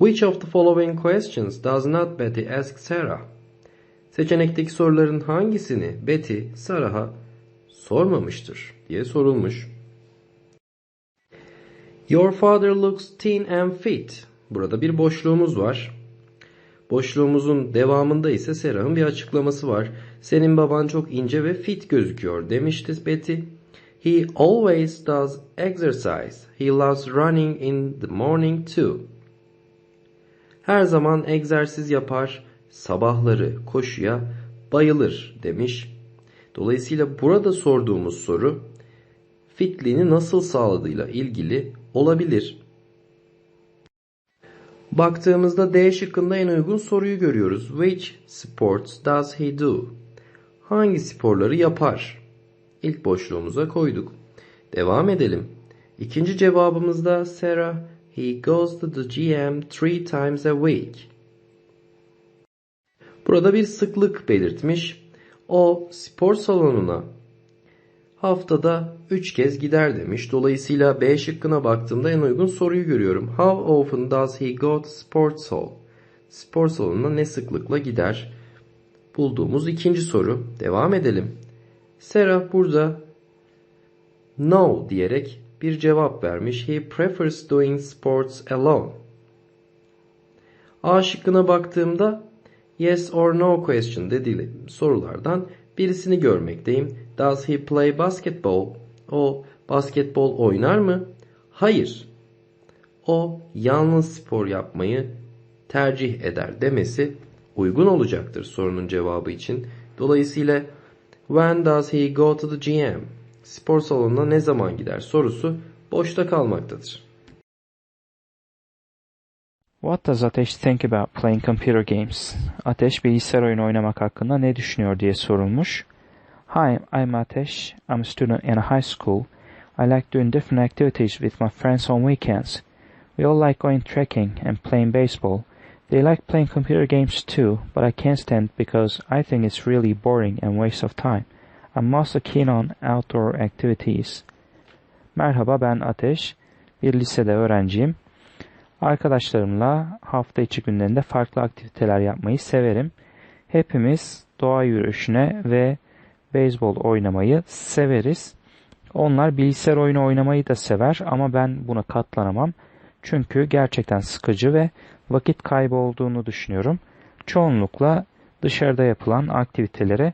Which of the following questions does not Betty ask Sarah? Seçenekteki soruların hangisini Betty Sarah'a sormamıştır diye sorulmuş. Your father looks thin and fit. Burada bir boşluğumuz var. Boşluğumuzun devamında ise Sarah'ın bir açıklaması var. Senin baban çok ince ve fit gözüküyor demişti Betty. He always does exercise. He loves running in the morning too. Her zaman egzersiz yapar, sabahları koşuya bayılır demiş. Dolayısıyla burada sorduğumuz soru fitliğini nasıl sağladığıyla ilgili olabilir. Baktığımızda D şıkkında en uygun soruyu görüyoruz. Which sports does he do? Hangi sporları yapar? İlk boşluğumuza koyduk. Devam edelim. İkinci cevabımızda Sarah, he goes to the gym three times a week. Burada bir sıklık belirtmiş. O spor salonuna haftada 3 kez gider demiş. Dolayısıyla B şıkkına baktığımda en uygun soruyu görüyorum. How often does he go to sports hall? Spor salonuna ne sıklıkla gider? Bulduğumuz ikinci soru. Devam edelim. Sarah burada no diyerek bir cevap vermiş. He prefers doing sports alone. A şıkkına baktığımda yes or no question dediği sorulardan birisini görmekteyim. Does he play basketball? O basketbol oynar mı? Hayır. O yalnız spor yapmayı tercih eder demesi uygun olacaktır sorunun cevabı için. Dolayısıyla when does he go to the gym? Spor salonuna ne zaman gider sorusu boşta kalmaktadır. What does Ateş think about playing computer games? Ateş bilgisayar oyunu oynamak hakkında ne düşünüyor diye sorulmuş. Hi, I'm Ateş. I'm a student in a high school. I like doing different activities with my friends on weekends. We all like going trekking and playing baseball. They like playing computer games too, but I can't stand because I think it's really boring and waste of time. I'm mostly keen on outdoor activities. Merhaba ben Ateş. Bir lisede öğrenciyim. Arkadaşlarımla hafta içi günlerinde farklı aktiviteler yapmayı severim. Hepimiz doğa yürüyüşüne ve beyzbol oynamayı severiz. Onlar bilgisayar oyunu oynamayı da sever ama ben buna katlanamam. Çünkü gerçekten sıkıcı ve vakit kaybı olduğunu düşünüyorum. Çoğunlukla dışarıda yapılan aktivitelere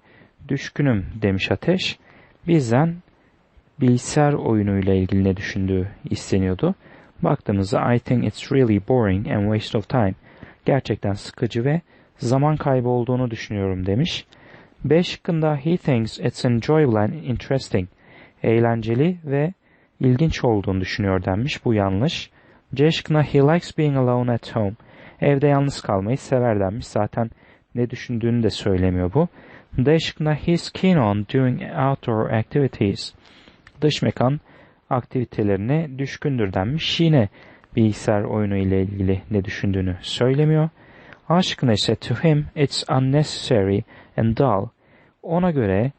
düşkünüm demiş Ateş. Bizden bilgisayar oyunuyla ilgili ne düşündüğü isteniyordu. Baktığımızda I think it's really boring and waste of time. Gerçekten sıkıcı ve zaman kaybı olduğunu düşünüyorum demiş. B şıkkında he thinks it's enjoyable and interesting. Eğlenceli ve ilginç olduğunu düşünüyor denmiş. Bu yanlış. C şıkkında he likes being alone at home. Evde yalnız kalmayı sever denmiş. Zaten ne düşündüğünü de söylemiyor bu. D şıkkında he's keen on doing outdoor activities. Dış mekan aktivitelerine düşkündür denmiş. Yine bilgisayar oyunu ile ilgili ne düşündüğünü söylemiyor. A şıkkında ise to him it's unnecessary and dull. Ona göre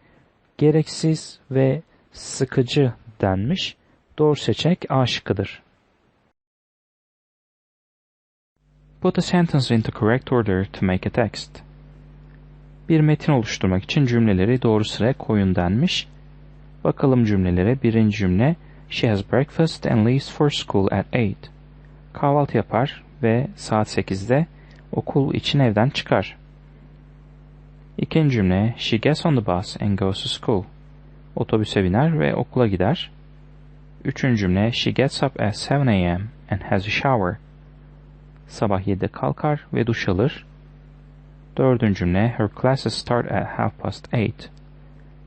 gereksiz ve sıkıcı denmiş. Doğru seçenek A. Put a sentence into correct order to make a text. Bir metin oluşturmak için cümleleri doğru sıraya koyun denmiş. Bakalım cümlelere. Birinci cümle She has breakfast and leaves for school at 8. Kahvaltı yapar ve saat 8'de okul için evden çıkar. İkinci cümle She gets on the bus and goes to school. Otobüse biner ve okula gider. Üçüncü cümle She gets up at 7 a.m. and has a shower. Sabah 7'de kalkar ve duş alır. Dördüncü cümle Her classes start at half past eight.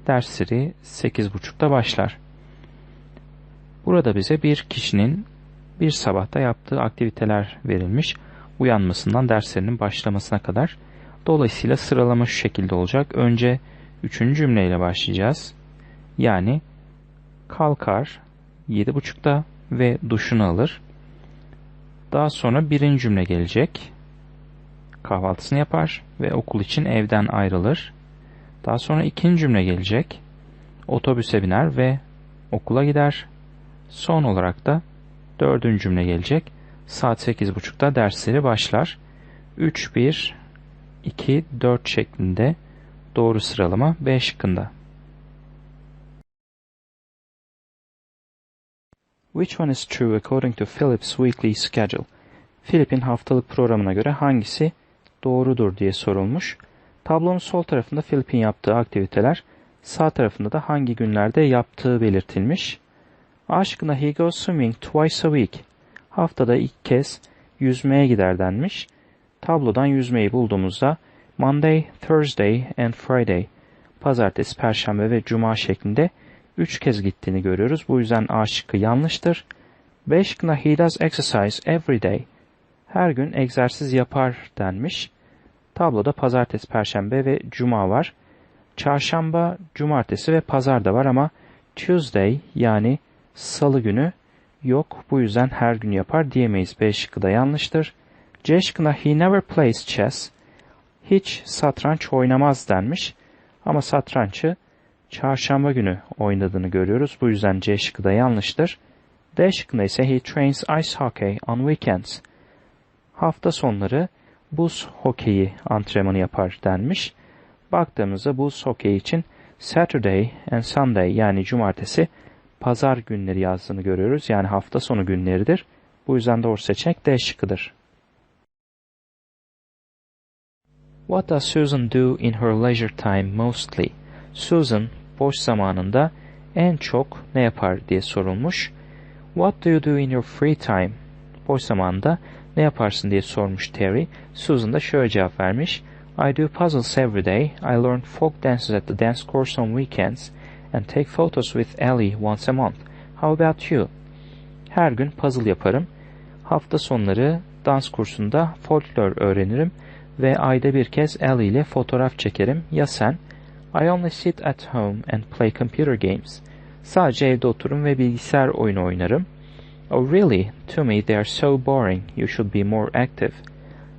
Dersleri 8.30'da başlar. Burada bize bir kişinin bir sabahta yaptığı aktiviteler verilmiş. Uyanmasından derslerinin başlamasına kadar. Dolayısıyla sıralama şu şekilde olacak. Önce üçüncü cümleyle başlayacağız. Yani kalkar 7.30'da ve duşunu alır. Daha sonra birinci cümle gelecek. Kahvaltısını yapar ve okul için evden ayrılır. Daha sonra ikinci cümle gelecek. Otobüse biner ve okula gider. Son olarak da dördüncü cümle gelecek. Saat 8.30'da dersleri başlar. 3, 1, 2, 4 şeklinde doğru sıralama B şıkkında. Which one is true according to Philip's weekly schedule? Philip'in haftalık programına göre hangisi doğrudur diye sorulmuş. Tablonun sol tarafında Philip'in yaptığı aktiviteler, sağ tarafında da hangi günlerde yaptığı belirtilmiş. A şıkkında he goes swimming twice a week. Haftada ilk kez yüzmeye gider denmiş. Tablodan yüzmeyi bulduğumuzda Monday, Thursday and Friday, pazartesi, perşembe ve cuma şeklinde 3 kez gittiğini görüyoruz. Bu yüzden A şıkkı yanlıştır. B şıkkında he does exercise every day. Her gün egzersiz yapar denmiş. Tabloda pazartesi, perşembe ve cuma var. Çarşamba, cumartesi ve pazar da var ama Tuesday yani salı günü yok. Bu yüzden her gün yapar diyemeyiz. B şıkkı da yanlıştır. C şıkkında he never plays chess. Hiç satranç oynamaz denmiş. Ama satrançı çarşamba günü oynadığını görüyoruz. Bu yüzden C şıkkı da yanlıştır. D şıkkında ise he trains ice hockey on weekends. Hafta sonları buz hokeyi antrenmanı yapar denmiş. Baktığımızda buz hokeyi için Saturday and Sunday yani cumartesi pazar günleri yazdığını görüyoruz. Yani hafta sonu günleridir. Bu yüzden doğru seçenek D şıkkıdır. What does Susan do in her leisure time mostly? Susan boş zamanında en çok ne yapar diye sorulmuş. What do you do in your free time? Boş zamanında ne yaparsın diye sormuş Terry. Susan da şöyle cevap vermiş. I do puzzles every day. I learn folk dances at the dance course on weekends and take photos with Ellie once a month. How about you? Her gün puzzle yaparım. Hafta sonları dans kursunda folklor öğrenirim ve ayda bir kez Ellie ile fotoğraf çekerim. Ya sen? I only sit at home and play computer games. Sadece evde otururum ve bilgisayar oyunu oynarım. Oh really? To me they are so boring. You should be more active.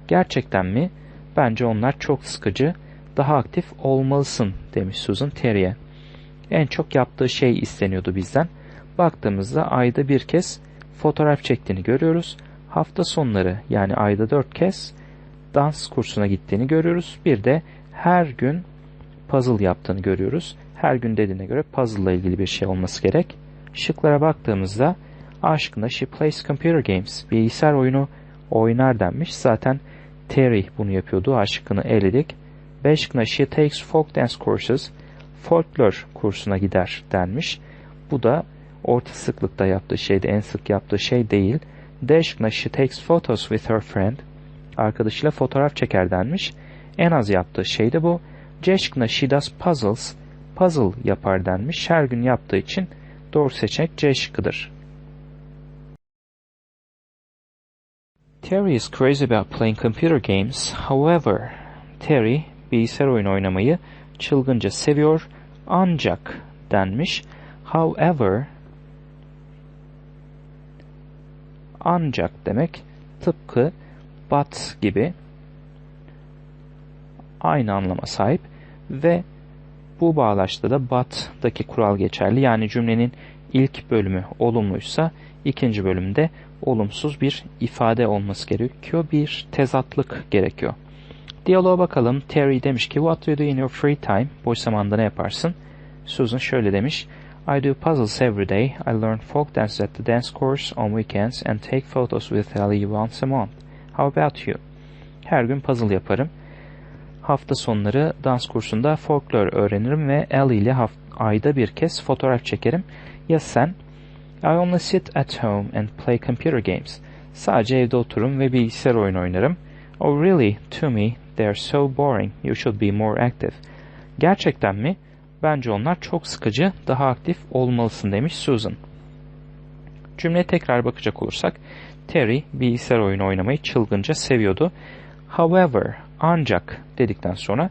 Gerçekten mi? Bence onlar çok sıkıcı. Daha aktif olmalısın demiş Susan Terry'e. En çok yaptığı şey isteniyordu bizden. Baktığımızda ayda bir kez fotoğraf çektiğini görüyoruz. Hafta sonları yani ayda dört kez dans kursuna gittiğini görüyoruz. Bir de her gün puzzle yaptığını görüyoruz. Her gün dediğine göre puzzle ile ilgili bir şey olması gerek. Şıklara baktığımızda A şıkkında she plays computer games. Bilgisayar oyunu oynar denmiş. Zaten Terry bunu yapıyordu. A şıkkını eledik. B şıkkında she takes folk dance courses. Folklor kursuna gider denmiş. Bu da orta sıklıkta yaptığı şeydi. En sık yaptığı şey değil. D şıkkında she takes photos with her friend. Arkadaşıyla fotoğraf çeker denmiş. En az yaptığı şey de bu. C she does puzzles. Puzzle yapar denmiş. Her gün yaptığı için doğru seçenek C şıkkıdır. Terry is crazy about playing computer games. However, Terry bilgisayar oyunu oynamayı çılgınca seviyor ancak denmiş. However, ancak demek tıpkı but gibi aynı anlama sahip ve bu bağlaçta da but'daki kural geçerli. Yani cümlenin ilk bölümü olumluysa ikinci bölümde olumsuz bir ifade olması gerekiyor. Bir tezatlık gerekiyor. Diyaloğa bakalım. Terry demiş ki What do you do in your free time? Boş zamanda ne yaparsın? Susan şöyle demiş. I do puzzles every day. I learn folk dances at the dance course on weekends and take photos with Ellie once a month. How about you? Her gün puzzle yaparım. Hafta sonları dans kursunda folklor öğrenirim ve Ellie ile ayda bir kez fotoğraf çekerim. Ya sen? I only sit at home and play computer games. Sadece evde otururum ve bilgisayar oyunu oynarım. Oh really? To me, they are so boring. You should be more active. Gerçekten mi? Bence onlar çok sıkıcı, daha aktif olmalısın demiş Susan. Cümleye tekrar bakacak olursak, Terry bilgisayar oyunu oynamayı çılgınca seviyordu. However, ancak dedikten sonra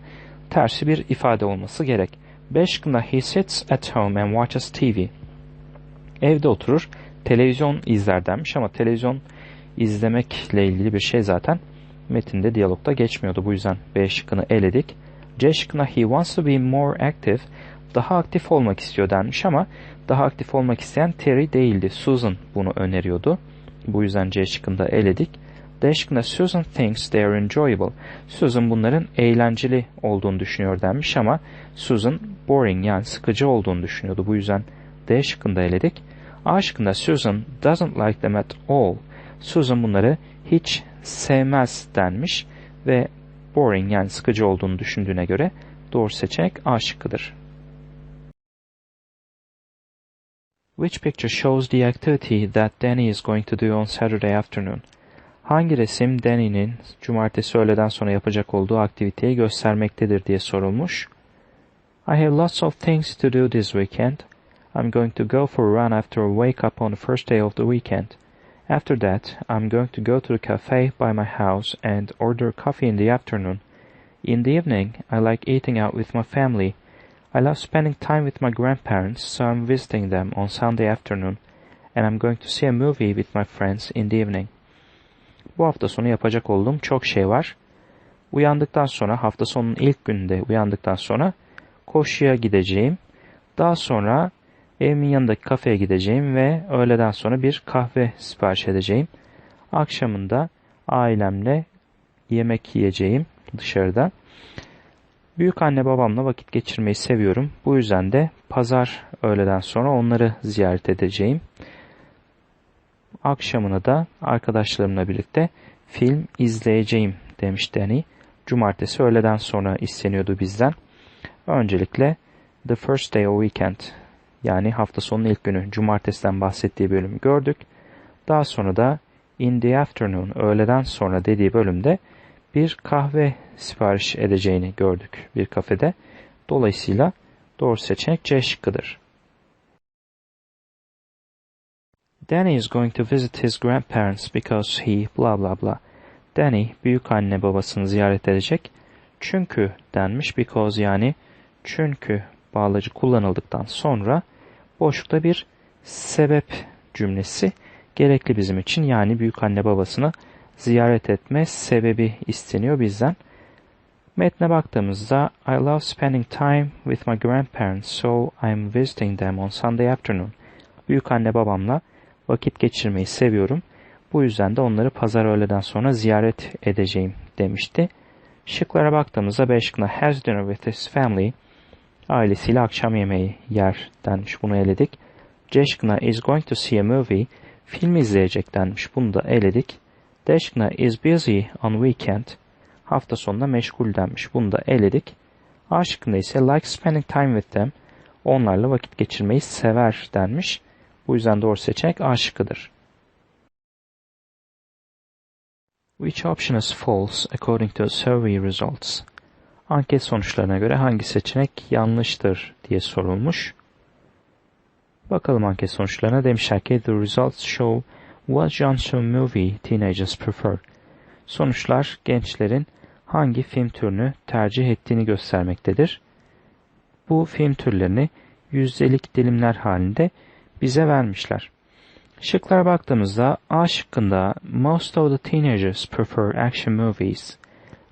tersi bir ifade olması gerek. B şıkkında he sits at home and watches TV. Evde oturur, televizyon izler denmiş ama televizyon izlemekle ilgili bir şey zaten metinde, diyalogda geçmiyordu. Bu yüzden B şıkkını eledik. C şıkkında he wants to be more active, daha aktif olmak istiyor denmiş ama daha aktif olmak isteyen Terry değildi. Susan bunu öneriyordu. Bu yüzden C şıkkında eledik. D şıkkında Susan thinks they are enjoyable. Susan bunların eğlenceli olduğunu düşünüyor denmiş ama Susan boring yani sıkıcı olduğunu düşünüyordu. Bu yüzden D şıkkında eledik. A şıkkında Susan doesn't like them at all. Susan bunları hiç sevmez denmiş ve boring yani sıkıcı olduğunu düşündüğüne göre doğru seçenek A şıkkıdır. Which picture shows the activity that Danny is going to do on Saturday afternoon? Hangi resim Danny'nin cumartesi öğleden sonra yapacak olduğu aktiviteyi göstermektedir diye sorulmuş. I have lots of things to do this weekend. I'm going to go for a run after I wake up on the first day of the weekend. After that, I'm going to go to the cafe by my house and order coffee in the afternoon. In the evening, I like eating out with my family. I love spending time with my grandparents, so I'm visiting them on Sunday afternoon, and I'm going to see a movie with my friends in the evening. Bu hafta sonu yapacak olduğum çok şey var. Uyandıktan sonra hafta sonunun ilk gününde uyandıktan sonra koşuya gideceğim. Daha sonra evimin yanındaki kafeye gideceğim ve öğleden sonra bir kahve sipariş edeceğim. Akşamında ailemle yemek yiyeceğim dışarıda. Büyük anne babamla vakit geçirmeyi seviyorum. Bu yüzden de pazar öğleden sonra onları ziyaret edeceğim. Akşamını da arkadaşlarımla birlikte film izleyeceğim demiş Danny. Cumartesi öğleden sonra isteniyordu bizden. Öncelikle The First Day of Weekend yani hafta sonunun ilk günü cumartesiden bahsettiği bölümü gördük. Daha sonra da In the Afternoon öğleden sonra dediği bölümde bir kahve sipariş edeceğini gördük bir kafede. Dolayısıyla doğru seçenek C şıkkıdır. Danny is going to visit his grandparents because he blah blah blah. Danny büyük anne babasını ziyaret edecek. Çünkü denmiş because yani çünkü bağlacı kullanıldıktan sonra boşlukta bir sebep cümlesi gerekli bizim için. Yani büyük anne babasını ziyaret etme sebebi isteniyor bizden. Metne baktığımızda I love spending time with my grandparents so I'm visiting them on Sunday afternoon. Büyük anne babamla vakit geçirmeyi seviyorum. Bu yüzden de onları pazar öğleden sonra ziyaret edeceğim demişti. Şıklara baktığımızda B şıkkında has dinner with his family ailesiyle akşam yemeği yer denmiş. Bunu eledik. C şıkkında is going to see a movie film izleyecek denmiş. Bunu da eledik. D şıkkında is busy on weekend hafta sonunda meşgul denmiş. Bunu da eledik. A ise like spending time with them onlarla vakit geçirmeyi sever denmiş. Bu yüzden doğru seçenek A şıkkıdır. Which option is false according to survey results? Anket sonuçlarına göre hangi seçenek yanlıştır diye sorulmuş. Bakalım anket sonuçlarına demişler ki the results show what genre movie teenagers prefer. Sonuçlar gençlerin hangi film türünü tercih ettiğini göstermektedir. Bu film türlerini yüzdelik dilimler halinde bize vermişler. Şıklara baktığımızda A şıkkında most of the teenagers prefer action movies.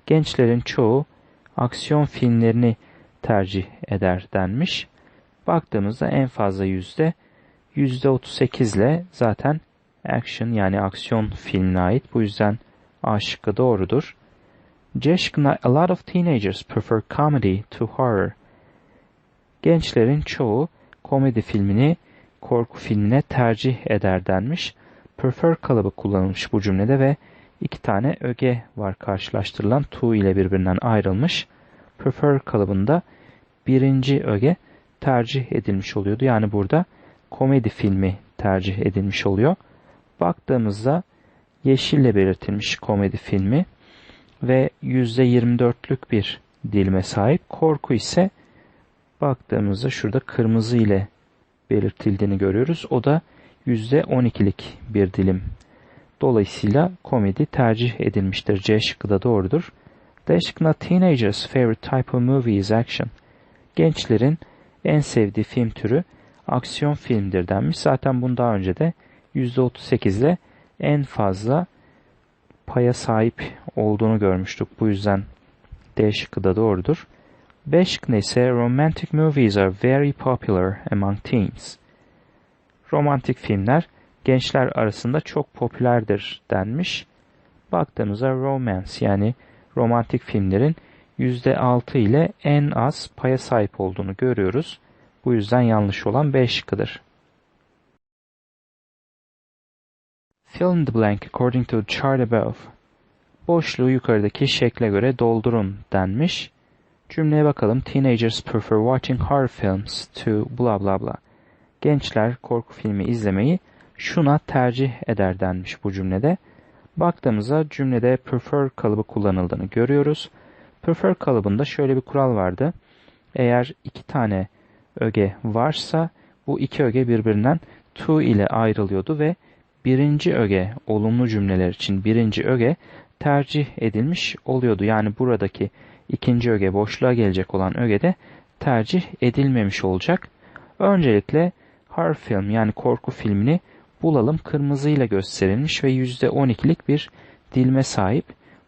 Gençlerin çoğu aksiyon filmlerini tercih eder denmiş. Baktığımızda en fazla yüzde yüzde 38 ile zaten action yani aksiyon filmine ait. Bu yüzden A şıkkı doğrudur. C şıkkında a lot of teenagers prefer comedy to horror. Gençlerin çoğu komedi filmini korku filmine tercih eder denmiş. Prefer kalıbı kullanılmış bu cümlede ve iki tane öge var karşılaştırılan to ile birbirinden ayrılmış. Prefer kalıbında birinci öge tercih edilmiş oluyordu. Yani burada komedi filmi tercih edilmiş oluyor. Baktığımızda yeşille belirtilmiş komedi filmi ve %24'lük bir dilime sahip. Korku ise baktığımızda şurada kırmızı ile belirtildiğini görüyoruz. O da %12'lik bir dilim. Dolayısıyla komedi tercih edilmiştir. C şıkkı da doğrudur. D şıkkında teenagers favorite type of movie is action. Gençlerin en sevdiği film türü aksiyon filmdir denmiş. Zaten bunu daha önce de %38 ile en fazla paya sahip olduğunu görmüştük. Bu yüzden D şıkkı da doğrudur. B şıkkında ise romantic movies are very popular among teens. Romantik filmler gençler arasında çok popülerdir denmiş. Baktığımızda romance yani romantik filmlerin %6 ile en az paya sahip olduğunu görüyoruz. Bu yüzden yanlış olan B şıkkıdır. Fill in the blank according to the chart above. Boşluğu yukarıdaki şekle göre doldurun denmiş. Cümleye bakalım. Teenagers prefer watching horror films to blah blah blah. Gençler korku filmi izlemeyi şuna tercih eder denmiş bu cümlede. Baktığımızda cümlede prefer kalıbı kullanıldığını görüyoruz. Prefer kalıbında şöyle bir kural vardı. Eğer iki tane öge varsa bu iki öge birbirinden to ile ayrılıyordu ve birinci öge olumlu cümleler için birinci öge tercih edilmiş oluyordu. Yani buradaki ikinci öge boşluğa gelecek olan öge de tercih edilmemiş olacak. Öncelikle horror film yani korku filmini bulalım. Kırmızıyla gösterilmiş ve %12'lik bir dilime sahip.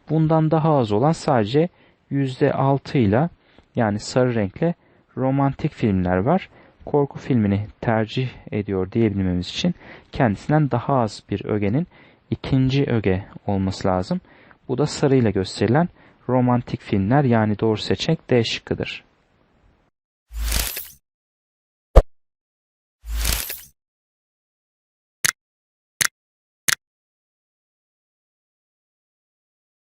Bundan daha az olan sadece %6 ile yani sarı renkle romantik filmler var. Korku filmini tercih ediyor diyebilmemiz için kendisinden daha az bir ögenin ikinci öge olması lazım. Bu da sarıyla gösterilen romantik filmler yani doğru seçenek D şıkkıdır.